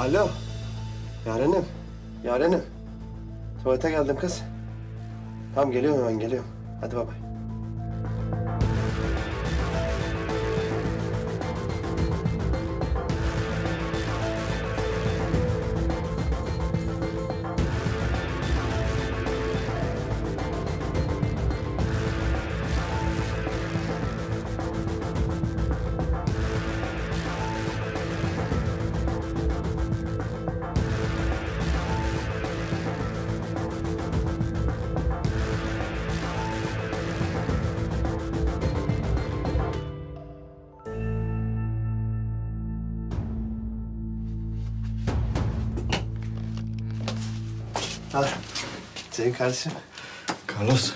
Alo. Yarenim. Yarenim. Tuvalete geldim kız. Tamam geliyorum hemen geliyorum. Hadi bay bay. Ha. Senin kardeşim. Carlos.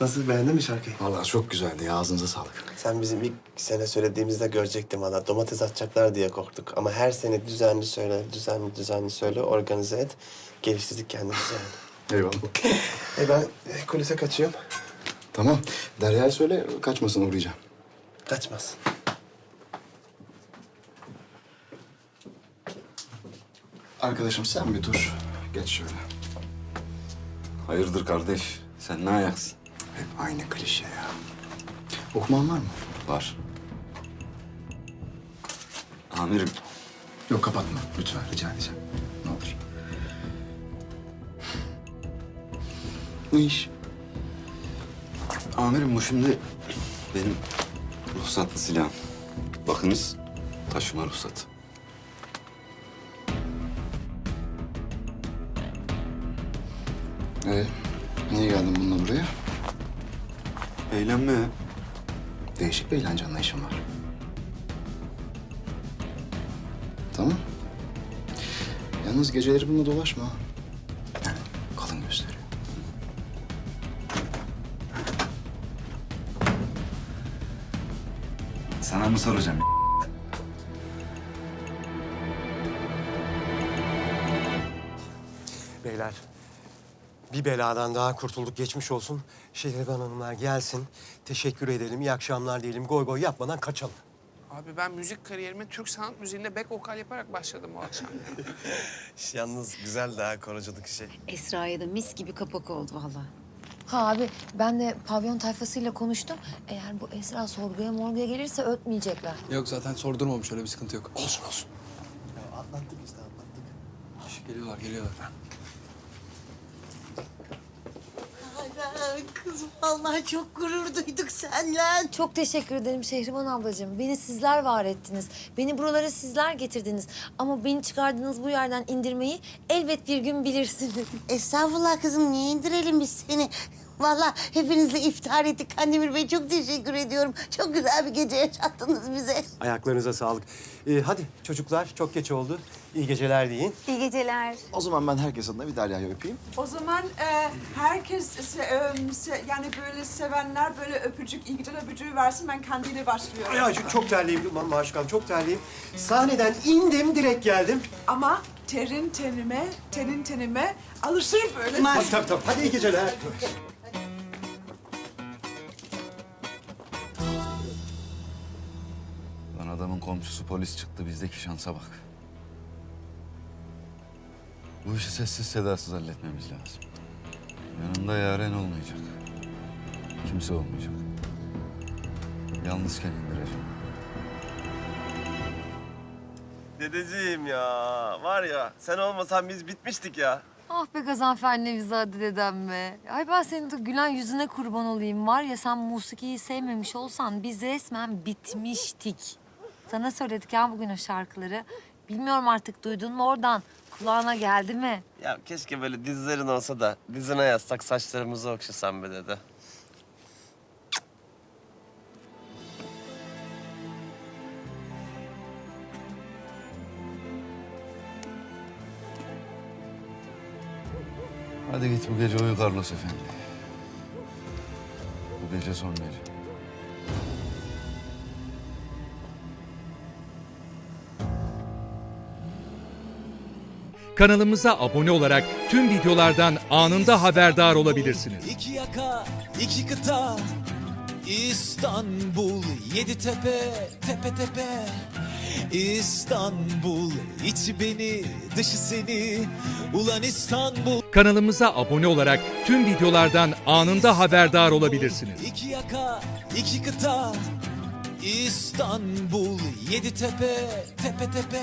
Nasıl beğendin mi şarkıyı? Vallahi çok güzeldi ya. Ağzınıza sağlık. Sen bizim ilk sene söylediğimizde görecektin valla. Domates atacaklar diye korktuk. Ama her sene düzenli söyle, düzenli düzenli söyle, organize et. Geliştirdik kendimizi yani. Eyvallah. E ben e, kulise kaçıyorum. Tamam. Derya'ya söyle kaçmasın uğrayacağım. Kaçmaz. Arkadaşım sen bir dur. Geç şöyle. Hayırdır kardeş? Sen ne ayaksın? Hep aynı klişe ya. Okuman var mı? Var. Amirim, Yok kapatma. Lütfen rica edeceğim. Ne olur. Ne iş? amirim bu şimdi benim ruhsatlı silahım. Bakınız taşıma ruhsatı. Ee, niye geldin bununla buraya? Eğlenme. Değişik bir eğlence anlayışın var. Tamam. Yalnız geceleri bununla dolaşma. Yani kalın gösteriyor. Sana mı soracağım? Beyler, bir beladan daha kurtulduk. Geçmiş olsun. Şehriban Hanımlar gelsin. Teşekkür edelim. İyi akşamlar diyelim. Goy goy yapmadan kaçalım. Abi ben müzik kariyerime Türk sanat müziğinde back vokal yaparak başladım o akşam. Yalnız güzel daha koruculuk işi. Esra'ya da mis gibi kapak oldu valla. Ha abi ben de pavyon tayfasıyla konuştum. Eğer bu Esra sorguya morguya gelirse ötmeyecekler. Yok zaten sordurmamış öyle bir sıkıntı yok. Olsun olsun. Atlattık işte atlattık. Geliyorlar geliyorlar. Ana kız vallahi çok gurur duyduk seninle. Çok teşekkür ederim Şehriban ablacığım. Beni sizler var ettiniz. Beni buralara sizler getirdiniz. Ama beni çıkardığınız bu yerden indirmeyi elbet bir gün bilirsiniz. Estağfurullah kızım niye indirelim biz seni? Vallahi hepinizle iftar ettik. Kandemir Bey çok teşekkür ediyorum. Çok güzel bir gece yaşattınız bize. Ayaklarınıza sağlık. Ee, hadi çocuklar çok geç oldu. İyi geceler deyin. İyi geceler. O zaman ben herkes adına bir Derya'yı öpeyim. O zaman e, herkes se- e, se- yani böyle sevenler böyle öpücük, iyi geceler öpücüğü versin. Ben kendiyle başlıyorum. Ay, ay, çok terliyim. Ma- Maşukam çok terliyim. Sahneden indim direkt geldim. Ama terin tenime, tenin tenime alışır böyle. Tabii tabii tabii. Hadi iyi geceler. Adamın komşusu polis çıktı. Bizdeki şansa bak. Bu işi sessiz sedasız halletmemiz lazım. Yanında yaren olmayacak. Kimse olmayacak. Yalnızken indireceğim. Dedeciğim ya. Var ya sen olmasan biz bitmiştik ya. Ah be Gazanfer Nevizade dedem be. Ay ben senin de gülen yüzüne kurban olayım. Var ya sen musikiyi sevmemiş olsan biz resmen bitmiştik. Sana söyledik ya bugün o şarkıları. Bilmiyorum artık duydun mu oradan? Kulağına geldi mi? Ya keşke böyle dizlerin olsa da dizine yazsak saçlarımızı okşasan be dede. Hadi git bu gece uyu Carlos Efendi. Bu gece son gece. Kanalımıza abone olarak tüm videolardan anında haberdar olabilirsiniz. İki yaka, iki kıta, İstanbul, yedi tepe, tepe tepe. İstanbul içi beni dışı seni Ulan İstanbul Kanalımıza abone olarak tüm videolardan anında haberdar olabilirsiniz. İki yaka iki kıta İstanbul yedi tepe tepe tepe